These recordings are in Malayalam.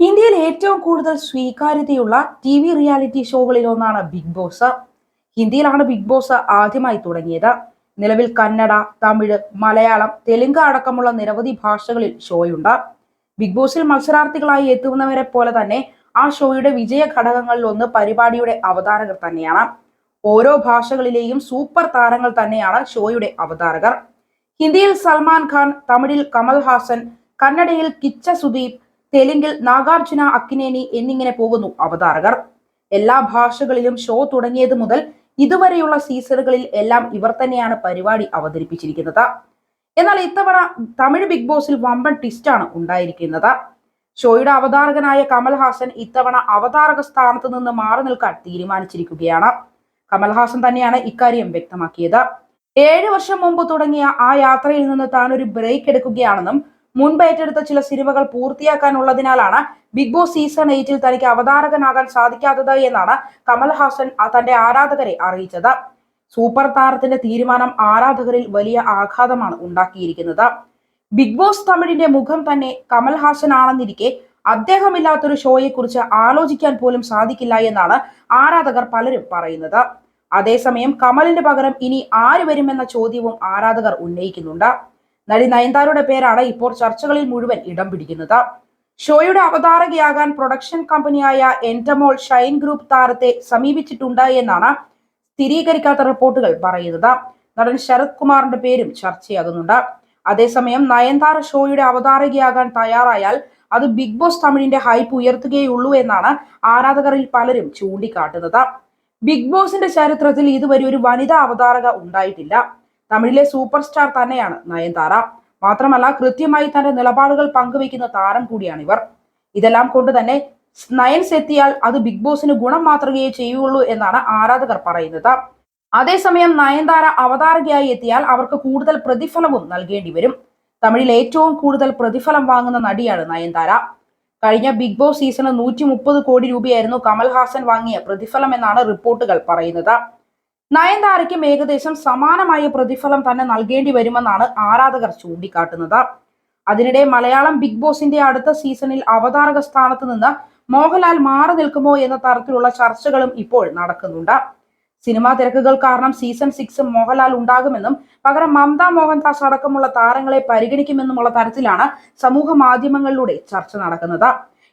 ഇന്ത്യയിൽ ഏറ്റവും കൂടുതൽ സ്വീകാര്യതയുള്ള ടി വി റിയാലിറ്റി ഷോകളിൽ ഒന്നാണ് ബിഗ് ബോസ്. ഹിന്ദിയിലാണ് ബിഗ് ബോസ് ആദ്യമായി തുടങ്ങിയത്. നിലവിൽ കന്നഡ തമിഴ് മലയാളം തെലുങ്ക് അടക്കമുള്ള നിരവധി ഭാഷകളിൽ ഷോയുണ്ട്. ബിഗ് ബോസിൽ മത്സരാർത്ഥികളായി എത്തുന്നവരെ പോലെ തന്നെ ആ ഷോയുടെ വിജയ ഘടകങ്ങളിൽ ഒന്ന് പരിപാടിയുടെ അവതാരകർ തന്നെയാണ്. ഓരോ ഭാഷകളിലെയും സൂപ്പർ താരങ്ങൾ തന്നെയാണ് ഷോയുടെ അവതാരകർ. ഹിന്ദിയിൽ സൽമാൻ ഖാൻ തമിഴിൽ കമൽ ഹാസൻ കന്നഡയിൽ കിച്ച സുദീപ് തെലുങ്കിൽ നാഗാർജുന അക്കിനേനി എന്നിങ്ങനെ പോകുന്നു അവതാരകർ. എല്ലാ ഭാഷകളിലും ഷോ തുടങ്ങിയത് മുതൽ ഇതുവരെയുള്ള സീസണുകളിൽ എല്ലാം ഇവർ തന്നെയാണ് പരിപാടി അവതരിപ്പിച്ചിരിക്കുന്നത്. എന്നാൽ ഇത്തവണ തമിഴ് ബിഗ് ബോസിൽ വമ്പൻ ട്വിസ്റ്റ് ആണ് ഉണ്ടായിരിക്കുന്നത്. ഷോയുടെ അവതാരകനായ കമൽഹാസൻ ഇത്തവണ അവതാരക സ്ഥാനത്ത് നിന്ന് മാറി നിൽക്കാൻ തീരുമാനിച്ചിരിക്കുകയാണ്. കമൽഹാസൻ തന്നെയാണ് ഇക്കാര്യം വ്യക്തമാക്കിയത്. ഏഴ് വർഷം മുമ്പ് തുടങ്ങിയ ആ യാത്രയിൽ നിന്ന് താൻ ഒരു ബ്രേക്ക് എടുക്കുകയാണെന്നും മുൻപ് ഏറ്റെടുത്ത ചില സിനിമകൾ പൂർത്തിയാക്കാനുള്ളതിനാലാണ് ബിഗ് ബോസ് സീസൺ എയ്റ്റിൽ തനിക്ക് അവതാരകനാകാൻ സാധിക്കാത്തത് എന്നാണ് കമൽഹാസൻ തന്റെ ആരാധകരെ അറിയിച്ചത്. സൂപ്പർ താരത്തിന്റെ തീരുമാനം ആരാധകരിൽ വലിയ ആഘാതമാണ് ഉണ്ടാക്കിയിരിക്കുന്നത്. ബിഗ് ബോസ് തമിഴിന്റെ മുഖം തന്നെ കമൽഹാസൻ ആണെന്നിരിക്കെ അദ്ദേഹമില്ലാത്തൊരു ഷോയെക്കുറിച്ച് ആലോചിക്കാൻ പോലും സാധിക്കില്ല എന്നാണ് ആരാധകർ പലരും പറയുന്നത്. അതേസമയം കമലിന്റെ പകരം ഇനി ആര് വരുമെന്ന ചോദ്യവും ആരാധകർ ഉന്നയിക്കുന്നുണ്ട്. നടി നയൻതാരയുടെ പേരാണ് ഇപ്പോൾ ചർച്ചകളിൽ മുഴുവൻ ഇടം പിടിക്കുന്നത്. ഷോയുടെ അവതാരകയാകാൻ പ്രൊഡക്ഷൻ കമ്പനിയായ എന്റമോൾ ഷൈൻ ഗ്രൂപ്പ് താരത്തെ സമീപിച്ചിട്ടുണ്ട് എന്നാണ് സ്ഥിരീകരിക്കാത്ത റിപ്പോർട്ടുകൾ പറയുന്നത്. നടൻ ശരത് കുമാറിന്റെ പേരും ചർച്ചയാകുന്നുണ്ട്. അതേസമയം നയൻതാര ഷോയുടെ അവതാരകയാകാൻ തയ്യാറായാൽ അത് ബിഗ് ബോസ് തമിഴിന്റെ ഹൈപ്പ് ഉയർത്തുകയുള്ളൂ എന്നാണ് ആരാധകരിൽ പലരും ചൂണ്ടിക്കാട്ടുന്നത്. ബിഗ് ബോസിന്റെ ചരിത്രത്തിൽ ഇതുവരെ ഒരു വനിതാ അവതാരക ഉണ്ടായിട്ടില്ല. തമിഴിലെ സൂപ്പർ സ്റ്റാർ തന്നെയാണ് നയൻതാര മാത്രമല്ല കൃത്യമായി തന്റെ നിലപാടുകൾ പങ്കുവെക്കുന്ന താരം കൂടിയാണ് ഇവർ. ഇതെല്ലാം കൊണ്ട് തന്നെ നയൻസ് എത്തിയാൽ അത് ബിഗ് ബോസിന് ഗുണം മാത്രമേ ചെയ്യുള്ളൂ എന്നാണ് ആരാധകർ പറയുന്നത്. അതേസമയം നയൻതാര അവതാരകയായി എത്തിയാൽ അവർക്ക് കൂടുതൽ പ്രതിഫലവും നൽകേണ്ടി വരും. തമിഴിൽ ഏറ്റവും കൂടുതൽ പ്രതിഫലം വാങ്ങുന്ന നടിയാണ് നയൻതാര കഴിഞ്ഞ ബിഗ് ബോസ് സീസണിൽ നൂറ്റി കോടി രൂപയായിരുന്നു കമൽഹാസൻ വാങ്ങിയ പ്രതിഫലം എന്നാണ് റിപ്പോർട്ടുകൾ പറയുന്നത്. നയൻതാരയ്ക്കും ഏകദേശം സമാനമായ പ്രതിഫലം തന്നെ നൽകേണ്ടി വരുമെന്നാണ് ആരാധകർ ചൂണ്ടിക്കാട്ടുന്നത്. അതിനിടെ മലയാളം ബിഗ് ബോസിന്റെ അടുത്ത സീസണിൽ അവതാരക സ്ഥാനത്ത് നിന്ന് മോഹൻലാൽ മാറി നിൽക്കുമോ എന്ന തരത്തിലുള്ള ചർച്ചകളും ഇപ്പോൾ നടക്കുന്നുണ്ട്. സിനിമാ തിരക്കുകൾ കാരണം സീസൺ സിക്സ് മോഹൻലാൽ ഉണ്ടാകുമെന്നും പകരം മമത മോഹൻദാസ് അടക്കമുള്ള താരങ്ങളെ പരിഗണിക്കുമെന്നുമുള്ള തരത്തിലാണ് സമൂഹ മാധ്യമങ്ങളിലൂടെ ചർച്ച നടക്കുന്നത്.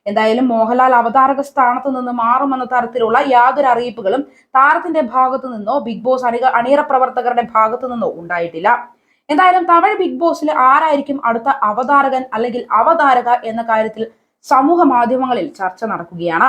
എന്തായാലും മോഹൻലാൽ അവതാരക സ്ഥാനത്ത് നിന്ന് മാറുമെന്ന തരത്തിലുള്ള യാതൊരു അറിയിപ്പുകളും താരത്തിന്റെ ഭാഗത്തു നിന്നോ ബിഗ് ബോസ് അണിക അണിയറ പ്രവർത്തകരുടെ ഭാഗത്തു നിന്നോ ഉണ്ടായിട്ടില്ല. എന്തായാലും തമിഴ് ബിഗ് ബോസിൽ ആരായിരിക്കും അടുത്ത അവതാരകൻ അല്ലെങ്കിൽ അവതാരക എന്ന കാര്യത്തിൽ സമൂഹ മാധ്യമങ്ങളിൽ ചർച്ച നടക്കുകയാണ്.